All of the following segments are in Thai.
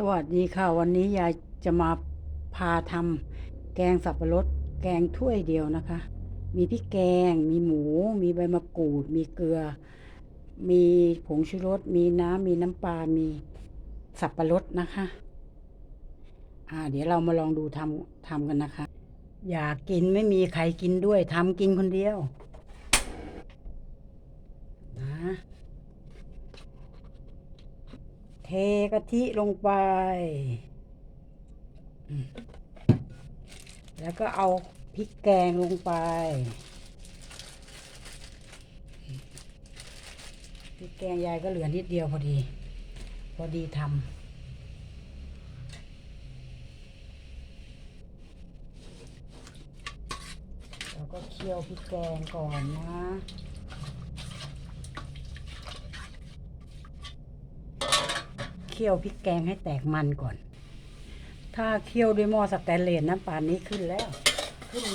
สวัสดีค่ะวันนี้ยายจะมาพาทำแกงสับปะรดแกงถ้วยเดียวนะคะ มีพริกแกง มีหมู มีใบมะกรูด มีเกลือ มีผงชูรส มีน้ำมีน้ำปลา มีสับปะรดนะคะ อ่า เดี๋ยวเรามาลองดูทำทำกันนะคะ อยากกินไม่มีใครกินด้วยทำกินคนเดียวนะ เทกะทิลงไป แล้วก็เอาพริกแกงลงไป พริกแกงยายก็เหลือนิดเดียวพอดี พอดีทำเราก็เคี่ยวพริกแกงก่อนนะ เคี่ยวพริกแกงให้แตกมันก่อน ถ้าเคี่ยวด้วยหม้อสแตนเลสน้ำป่านนี้ขึ้นแล้ว ขึ้น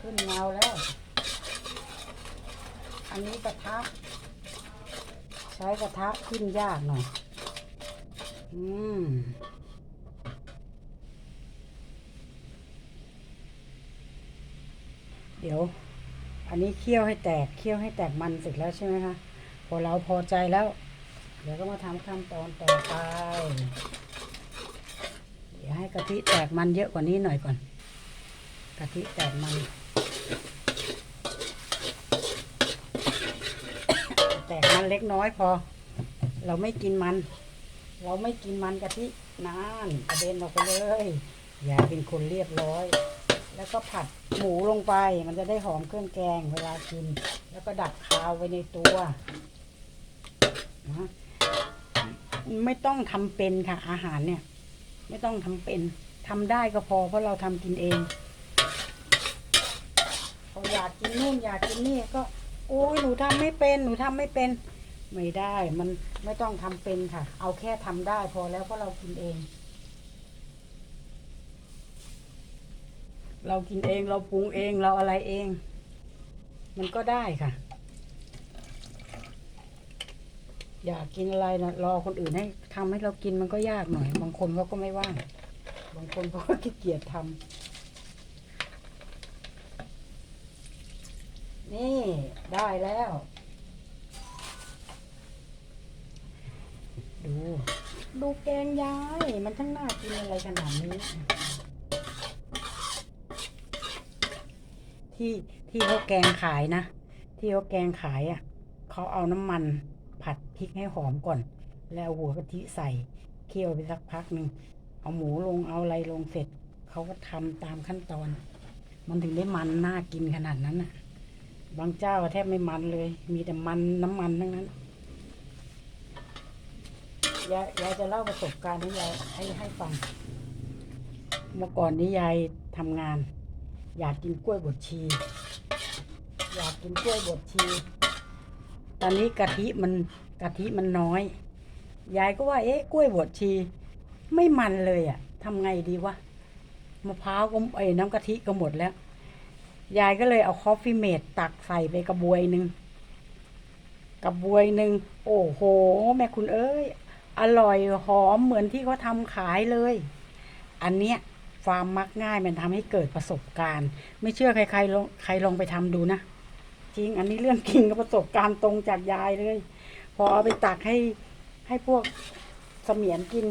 ขึ้นเงาแล้ว อันนี้กระทะใช้กระทะขึ้นยากหน่อย อืมเดี๋ยว อันนี้เคี่ยวให้แตก เคี่ยวให้แตกมันเสร็จแล้วใช่ไหมคะ พอเราพอใจแล้ว เดี๋ยวก็มาทำขั้นตอนต่อไป เดี๋ยวให้กะทิแตกมันเยอะกว่านี้หน่อยก่อน กะทิแตกมัน แตกมันเล็กน้อยพอ เราไม่กินมัน เราไม่กินมันกะทินานกระเด็นออกไปเลย อย่าเป็นคนเรียบร้อย แล้วก็ผัดหมูลงไป มันจะได้หอมเครื่องแกงเวลากิน แล้วก็ดับคาวไว้ในตัวนะ ไม่ต้องทำเป็นค่ะ อาหารเนี่ย ไม่ต้องทำเป็นทำได้ก็พอเพราะเราทำกินเองเขาอยากกินนู่นอยากกินนี่ก็ โอ้ยหนูทำไม่เป็นหนูทำไม่เป็น ไม่ได้มันไม่ต้องทำเป็นค่ะ เอาแค่ทำได้พอแล้วเพราะเรากินเอง เรากินเองเราปรุงเองเราอะไรเอง มันก็ได้ค่ะ อยากกินอะไรนะรอคนอื่นให้ทำให้เรากินมันก็ยากหน่อย บางคนเขาก็ไม่ว่าง บางคนเขาก็ขี้เกียจทำนี่ได้แล้ว ดู ดูแกงยาย มันทั้งน่ากินอะไรขนาดนี้ ที่ที่เขาแกงขายนะ ที่เขาแกงขายอะเขาเอาน้ำมัน ผัดพริกให้หอมก่อน แล้วหัวกะทิใส่เคี่ยวไปสักพักหนึ่งเอาหมูลงเอาอะไรลงเสร็จเขาก็ทำตามขั้นตอน มันถึงได้มันน่ากินขนาดนั้นน่ะ บางเจ้าแทบไม่มันเลย มีแต่มันน้ำมันทั้งนั้นยายยายจะเล่าประสบการณ์ให้ยายให้ให้ฟัง เมื่อก่อนนี้ยายทำงาน อยากกินกล้วยบดชี อยากกินกล้วยบดชี ตอนนี้กะทิมันกะทิมันน้อย ยายก็ว่า เอ๊ะกล้วยบวชชี ไม่มันเลยอะ่ะทำไงดีวะมะพร้าวก็ไอ้น้ำกะทิก็หมดแล้ว ยายก็เลยเอาคอฟฟี่เมดตักใส่ไปกระบวยหนึ่งกระบวยหนึ่งโอ้โห แม่คุณเอ้ย อร่อยหอมเหมือนที่เขาทำขายเลย อันเนี้ยฟาร์มมักง่ายมันทำให้เกิดประสบการณ์ ไม่เชื่อใครๆลองใครลองไปทำดูนะ จริง อันนี้เรื่องจริงกับประสบการณ์ตรงจากยายเลย พอเอาไปตักให้ให้พวกเสมียนกิน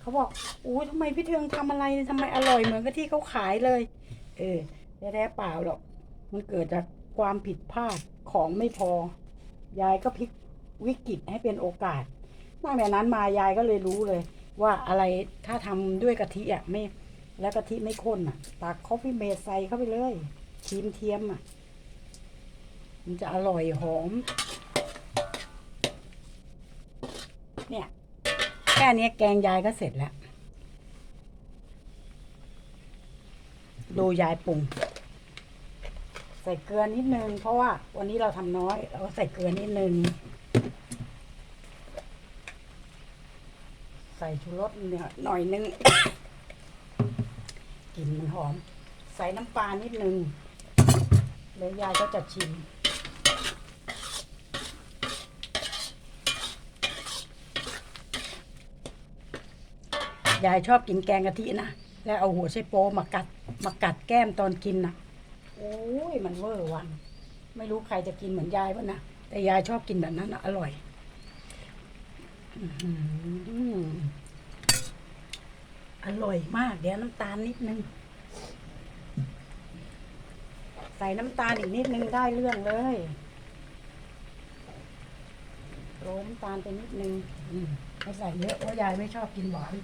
เขาบอกอุ้ทำไมพี่เทืองทำอะไรทำไมอร่อยเหมือนกับที่เขาขายเลย เออแท้ๆเปล่าหรอก มันเกิดจากความผิดพลาดของไม่พอ ยายก็พลิกวิกฤตให้เป็นโอกาสตั้งแต่นั้นมายายก็เลยรู้เลย ว่าอะไรถ้าทำด้วยกะทิอะไม่ แล้วกะทิไม่ข้นอะตักคอฟฟี่เมดใส่เข้าไปเลยครีมเทียมอะ มันจะอร่อยหอม เนี่ย แค่นี้แกงยายก็เสร็จแล้ว ดูยายปรุง ใส่เกลือนิดนึง เพราะว่าวันนี้เราทำน้อย เราก็ใส่เกลือนิดนึง ใส่ชูรสเนี่ยหน่อยนึงกลิ่นมันหอม ใส่น้ำปลานิดนึงแล้วยายก็จะชิม ยายชอบกินแกงกะทินะ แล้วเอาหัวไชโป๊มากัดมากัดแก้มตอนกินนะโอ้ยมันเวอร์วัง ไม่รู้ใครจะกินเหมือนยายป่ะนะ แต่ยายชอบกินแบบนั้นนะอร่อยอร่อยมาก เดี๋ยวน้ำตาลนิดนึง ใส่น้ำตาลอีกนิดนึงได้เรื่องเลยโรยน้ำตาลไปนิดนึงไม่ใส่เยอะเพราะยายไม่ชอบกินหวาน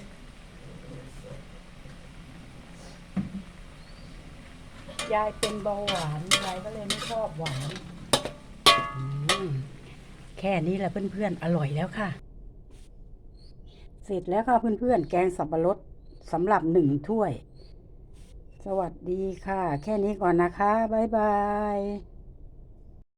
ยายเป็นเบาหวานยายก็เลยไม่ชอบหวานอืมแค่นี้แหละเพื่อนๆ อร่อยแล้วค่ะ เสร็จแล้วค่ะเพื่อนๆ แกงสับปะรดสำหรับหนึ่งถ้วย สวัสดีค่ะ แค่นี้ก่อนนะคะ บ๊ายบาย